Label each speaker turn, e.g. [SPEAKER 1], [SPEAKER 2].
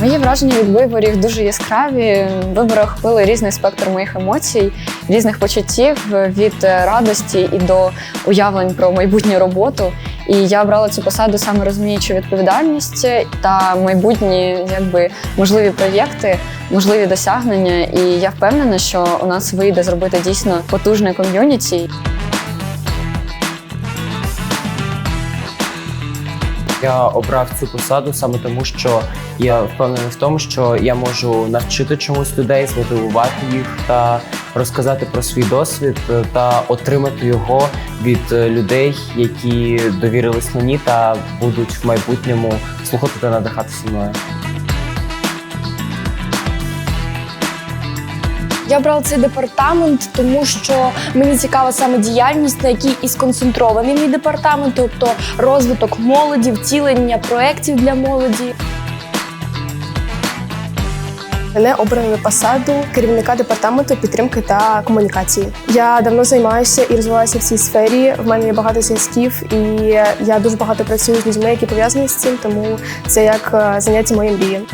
[SPEAKER 1] Мої враження від виборів дуже яскраві. Вибори охопили різний спектр моїх емоцій, різних почуттів від радості і до уявлень про майбутню роботу. І я обрала цю посаду саме розуміючи відповідальність та майбутні якби можливі проєкти, можливі досягнення. І я впевнена, що у нас вийде зробити дійсно потужне ком'юніті.
[SPEAKER 2] Я обрав цю посаду саме тому, що я впевнений в тому, що я можу навчити чомусь людей, змотивувати їх та розказати про свій досвід е, та отримати його від е, людей, які довірились мені та будуть в майбутньому слухати та надихатися мною.
[SPEAKER 3] Я обрала цей департамент, тому що мені цікава саме діяльність, на якій і сконцентрований мій департамент, тобто розвиток молоді, втілення проєктів для молоді.
[SPEAKER 4] Мене обрано на посаду керівника департаменту підтримки та комунікації. Я давно займаюся і розвиваюся в цій сфері. В мене є багато зв'язків, і я дуже багато працюю з людьми, які пов'язані з цим, тому це як е, заняття моєї мрії.